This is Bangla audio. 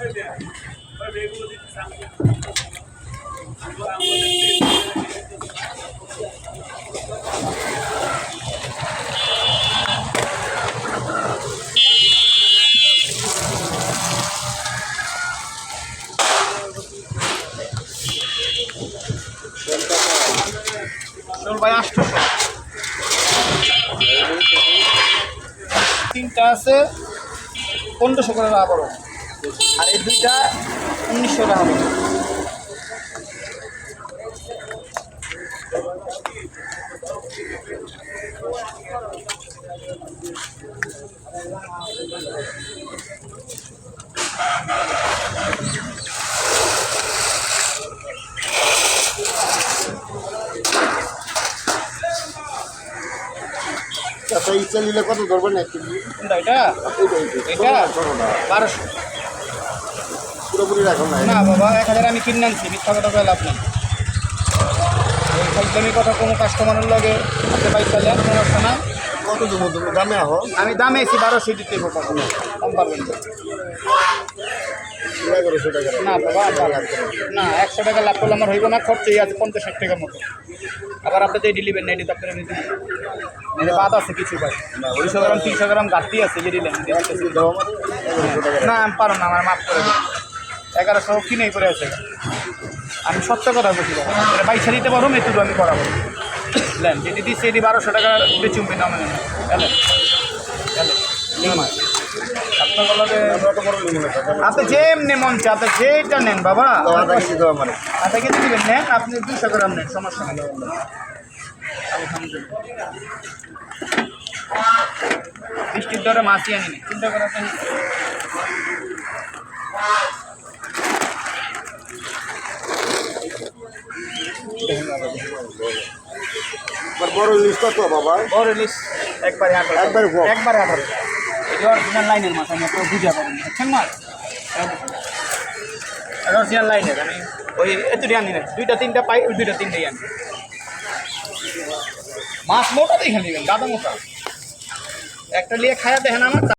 Right there. তিনটা আছে পনেরোশো করে না আবারও আর এই দুইটা উনিশশো টাকা আচ্ছা ইচ্ছা নিলে কত ধরবেন। এটা? বারোশো পুরোপুরি রাখুন না না বাবা এক হাজার আমি কিনে আনছি মিথ্যা কথা কয়ে লাভ নেই। ওই ফাইজলামি কথা কোনো কাস্টমারের লগে আপনি বাইক চালেন সমস্যা না। কত দেবো তুমি? দামে আহো। আমি দামে এসি বারোশো দিতে পারব কম পারবেন না। বাবা না। একশো টাকা লাভ করলে আমার হইব না খরচই আছে পঞ্চাশ ষাট টাকার মতো। আবার আপনাদের এই ডেলিভারি নেই তো আপনারা নিতে এটা বাদ আছে কিছু ভাই দুইশো গ্রাম তিনশো গ্রাম ঘাটতি আছে যে টাকা। না আমি পারো না আমার মাফ করে দিন। এগারোশো কিনেই পরে আছে। আমি সত্য কথা বলছি। এটা বাইশা দিতে পারো মেতুটো আমি করাবো। লেন যেটি দিচ্ছি এটি বারোশো টাকা বেচুমবে না মানে। আপনি যেমনি মন আপনি যেটা নেন, বাবা। কেজি দিবেন নেন। আপনি দুশো গ্রাম নেন, সমস্যা নেই। বৃষ্টির দরে মাছই আনি চিন্তা করে বড় ইলিশ কত বাবা। বড় ইলিশ একবারে আঠারো। একবারে। একবারে আঠারো। এটা অরিজিনাল লাইনের মাছ আমি আপনার বুঝা পাবেন বুঝছেন মাছ অরিজিনাল লাইনের আমি ওই এতটি আনি না দুইটা তিনটা পাই ওই দুইটা তিনটাই আনি। মাছ মোটা দেখে নেবেন দাদা মোটা। একটা নিয়ে খায়া দেখেন আমার